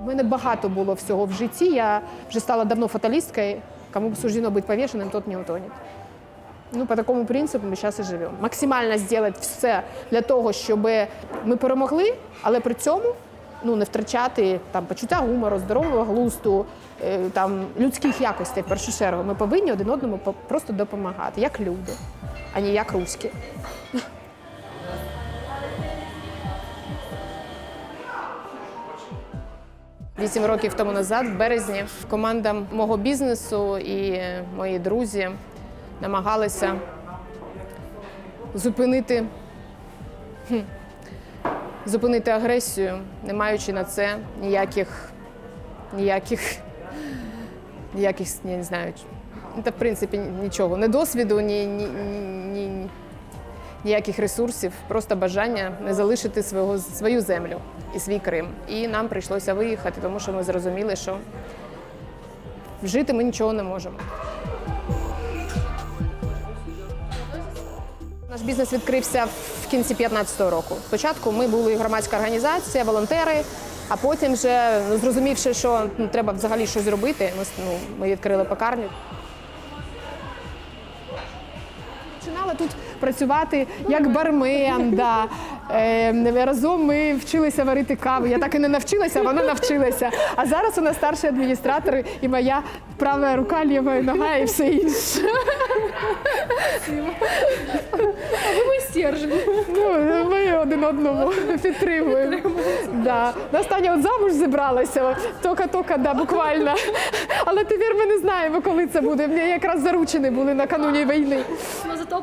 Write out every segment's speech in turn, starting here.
У мене багато було всього в житті. Я вже стала давно фаталісткою. Кому б суждено бути повішеним, тот не утонет. Ну, по такому принципу ми зараз і живемо. Максимально зробити все для того, щоб ми перемогли, але при цьому ну, не втрачати там, почуття гумору, здорового глузду, е, там, людських якостей в першу чергу. Ми повинні один одному просто допомагати, як люди, а не як руські. Вісім років тому назад, в березні, команда мого бізнесу і мої друзі намагалися зупинити, зупинити агресію, не маючи на це ніяких, ніяких, ніяких, я не знаю, та в принципі нічого, ні досвіду, ні, ні, ні, ніяких ресурсів, просто бажання не залишити свого, свою землю і свій Крим. І нам прийшлося виїхати, тому що ми зрозуміли, що жити ми нічого не можемо. Наш бізнес відкрився в кінці 2015 року. Спочатку ми були громадська організація, волонтери, а потім, вже ну, зрозумівши, що ну, треба взагалі щось зробити, ми, ну, ми відкрили пекарню. Починала тут працювати як бармен. Да. Е, разом ми вчилися варити каву. Я так і не навчилася, вона навчилася. А зараз у нас старший адміністратор і моя права рука, ліва нога і все інше. Стержень. Ну, ми один одному підтримуємо. Да. Нас от замуж зібралася, тока-тока, да, буквально. Але тепер ми не знаємо, коли це буде. Ми якраз заручені були накануні війни. Ми зато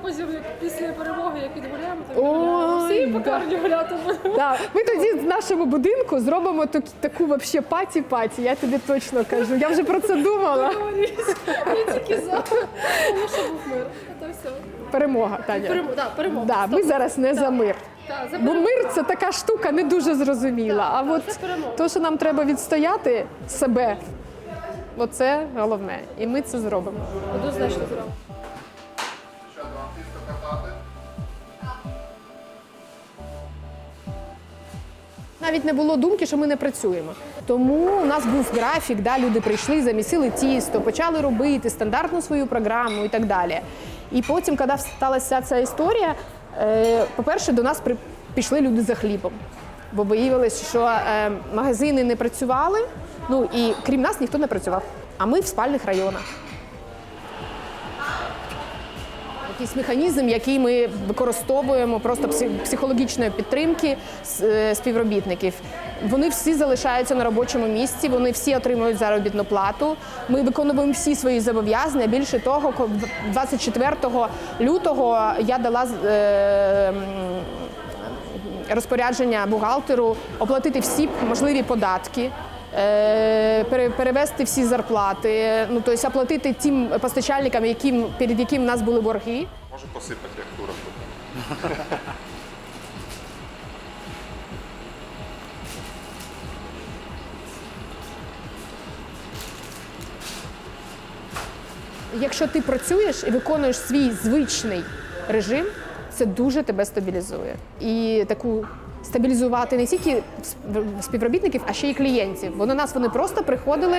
після перемоги, як відгуляємо, так Ой, гуляємо. Всі покарні гулятимемо. Да. Ми тоді в нашому будинку зробимо таку вообще паті-паті, я тобі точно кажу. Я вже про це думала. Я тільки за. Тому що був мир. Це все. Перемога, Таня. Перемога. Да, перемога. Да, ми зараз не за мир. Та, за Бо перемогу. мир це така штука не дуже зрозуміла. А от це перемога. то, що нам треба відстояти себе, оце головне. І ми це зробимо. Однозначно зробимо. Навіть не було думки, що ми не працюємо. Тому у нас був графік, да, люди прийшли, замісили тісто, почали робити стандартну свою програму і так далі. І потім, коли сталася ця історія, е, по-перше, до нас пішли люди за хлібом. Бо виявилось, що е, магазини не працювали, ну і крім нас ніхто не працював. А ми в спальних районах. Якийсь механізм, який ми використовуємо просто психологічної підтримки е, співробітників. Вони всі залишаються на робочому місці, вони всі отримують заробітну плату. Ми виконуємо всі свої зобов'язання. Більше того, ко- 24 лютого я дала е, розпорядження бухгалтеру оплатити всі можливі податки. Е, Перевести всі зарплати, ну тобто оплатити тим постачальникам, яким перед яким в нас були борги. Може посипати, як дура. Якщо ти працюєш і виконуєш свій звичний режим, це дуже тебе стабілізує. І таку стабілізувати не тільки співробітників, а ще й клієнтів. Бо до нас вони просто приходили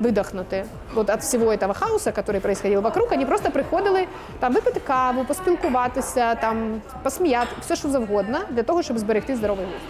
видохнути. От від всього цього хаосу, який происходил вокруг, вони просто приходили там випити каву, поспілкуватися, там посміяти, все що завгодно, для того, щоб зберегти здоровий глузд.